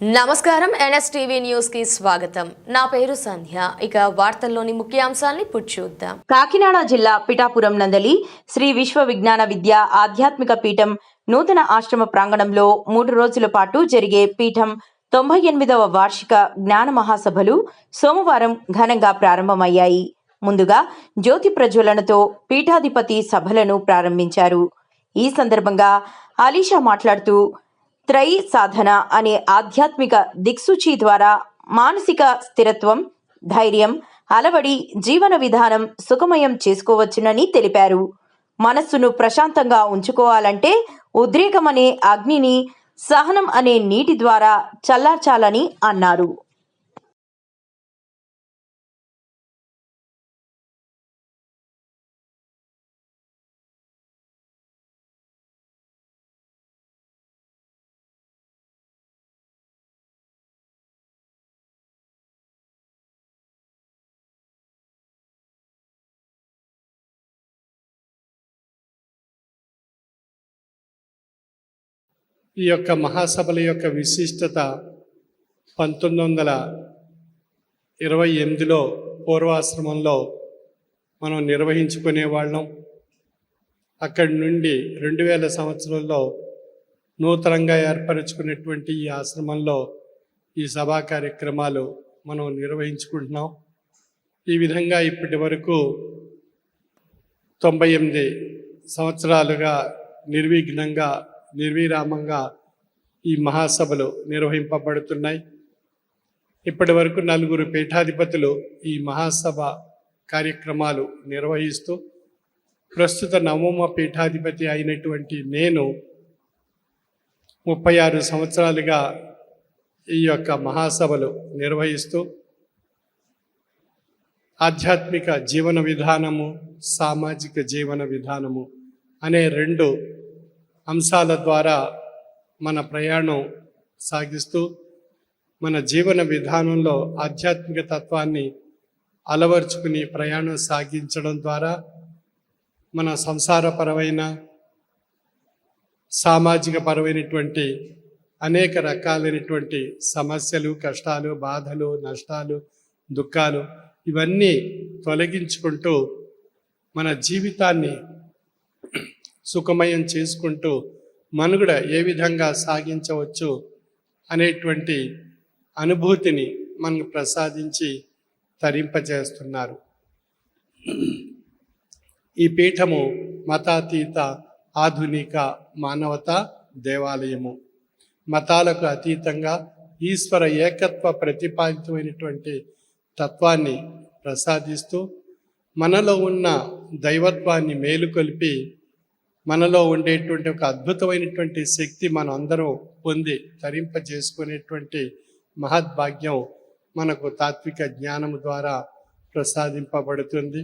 నమస్కారం ఎన్ఎస్టీవీ న్యూస్కి స్వాగతం. నా పేరు సంధ్య. ఇక వార్తల్లోని ముఖ్యాంశాల్ని చూద్దాం. కాకినాడ జిల్లా పిఠాపురం నందలి శ్రీ విశ్వ విజ్ఞాన విద్య ఆధ్యాత్మిక పీఠం నూతన ఆశ్రమ ప్రాంగణంలో మూడు రోజుల పాటు జరిగే పీఠం తొంభై ఎనిమిదవ వార్షిక జ్ఞాన మహాసభలు సోమవారం ఘనంగా ప్రారంభమయ్యాయి. ముందుగా జ్యోతి ప్రజ్వలనతో పీఠాధిపతి సభలను ప్రారంభించారు. ఈ సందర్భంగా అలీషా మాట్లాడుతూ త్రై సాధన అనే ఆధ్యాత్మిక దిక్సూచి ద్వారా మానసిక స్థిరత్వం ధైర్యం అలవడి జీవన విధానం సుఖమయం చేసుకోవచ్చునని తెలిపారు. మనస్సును ప్రశాంతంగా ఉంచుకోవాలంటే ఉద్రేకం అనే అగ్నిని సహనం అనే నీటి ద్వారా చల్లార్చాలని అన్నారు. ఈ యొక్క మహాసభల యొక్క విశిష్టత పంతొమ్మిది వందల ఇరవై ఎనిమిదిలో పూర్వాశ్రమంలో మనం నిర్వహించుకునే వాళ్ళం. అక్కడి నుండి రెండు వేల సంవత్సరంలో నూతనంగా ఏర్పరచుకున్నటువంటి ఈ ఆశ్రమంలో ఈ సభా కార్యక్రమాలు మనం నిర్వహించుకుంటున్నాం. ఈ విధంగా ఇప్పటి వరకు తొంభై ఎనిమిది సంవత్సరాలుగా నిర్విఘ్నంగా నిర్విరామంగా ఈ మహాసభలు నిర్వహింపబడుతున్నాయి. ఇప్పటి వరకు నలుగురు పీఠాధిపతులు ఈ మహాసభ కార్యక్రమాలు నిర్వహిస్తూ ప్రస్తుత నవమ పీఠాధిపతి అయినటువంటి నేను ముప్పై ఆరు సంవత్సరాలుగా ఈ యొక్క మహాసభలు నిర్వహిస్తూ ఆధ్యాత్మిక జీవన విధానము సామాజిక జీవన విధానము అనే రెండు అంశాల ద్వారా మన ప్రయాణం సాగిస్తూ మన జీవన విధానంలో ఆధ్యాత్మిక తత్వాన్ని అలవర్చుకుని ప్రయాణం సాగించడం ద్వారా మన సంసారపరమైన సామాజిక పరమైనటువంటి అనేక రకాలైనటువంటి సమస్యలు కష్టాలు బాధలు నష్టాలు దుఃఖాలు ఇవన్నీ తొలగించుకుంటూ మన జీవితాన్ని సుఖమయం చేసుకుంటూ మనుగడ ఏ విధంగా సాగించవచ్చు అనేటువంటి అనుభూతిని మనకు ప్రసాదించి తరింపజేస్తున్నారు. ఈ పీఠము మతాతీత ఆధునిక మానవత దేవాలయము. మతాలకు అతీతంగా ఈశ్వర ఏకత్వ ప్రతిపాదితమైనటువంటి తత్వాన్ని ప్రసాదిస్తూ మనలో ఉన్న దైవత్వాన్ని మేలుకొల్పి మనలో ఉండేటువంటి ఒక అద్భుతమైనటువంటి శక్తి మనం అందరం పొంది తరింపజేసుకునేటువంటి మహద్భాగ్యం మనకు తాత్విక జ్ఞానం ద్వారా ప్రసాదింపబడుతుంది.